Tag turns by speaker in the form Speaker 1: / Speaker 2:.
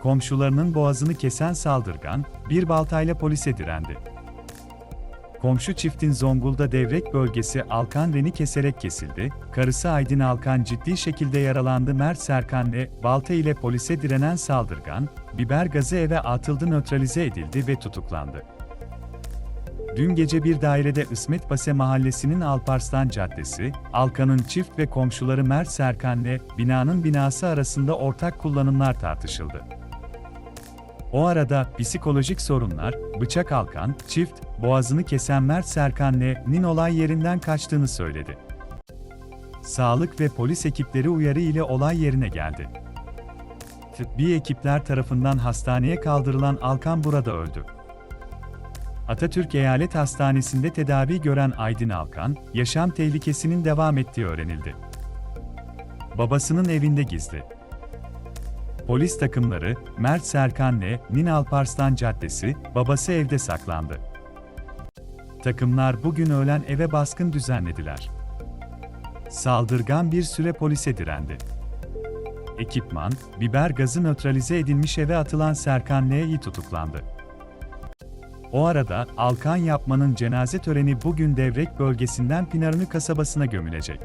Speaker 1: komşularının boğazını kesen saldırgan, bir baltayla polise direndi. Komşu çiftin Zonguldak Devrek bölgesi Alkan Reni keserek kesildi, karısı Aydın Alkan ciddi şekilde yaralandı Mert Serkan ve balta ile polise direnen saldırgan, biber gazı eve atıldı nötralize edildi ve tutuklandı. Dün gece bir dairede İsmet Base mahallesinin Alparslan Caddesi, Alkan'ın çift ve komşuları Mert Serkan ve binanın binası arasında ortak kullanımlar tartışıldı. O arada psikolojik sorunlar, bıçak Alkan, çift, boğazını kesen Mert Serkan N'nin olay yerinden kaçtığını söyledi. Sağlık ve polis ekipleri uyarı ile olay yerine geldi. Tıbbi ekipler tarafından hastaneye kaldırılan Alkan burada öldü. Atatürk Eyalet Hastanesi'nde tedavi gören Aydın Alkan, yaşam tehlikesinin devam ettiği öğrenildi. Babasının evinde gizli. Polis takımları, Mert Serkan N'nin Alparslan Caddesi, babası evde saklandı. Takımlar bugün öğlen eve baskın düzenlediler. Saldırgan bir süre polise direndi. Ekipman, biber gazı nötralize edilmiş eve atılan Serkan L'yi tutuklandı. O arada, Alkan Yapman'ın cenaze töreni bugün Devrek bölgesinden Pinarını kasabasına gömülecek.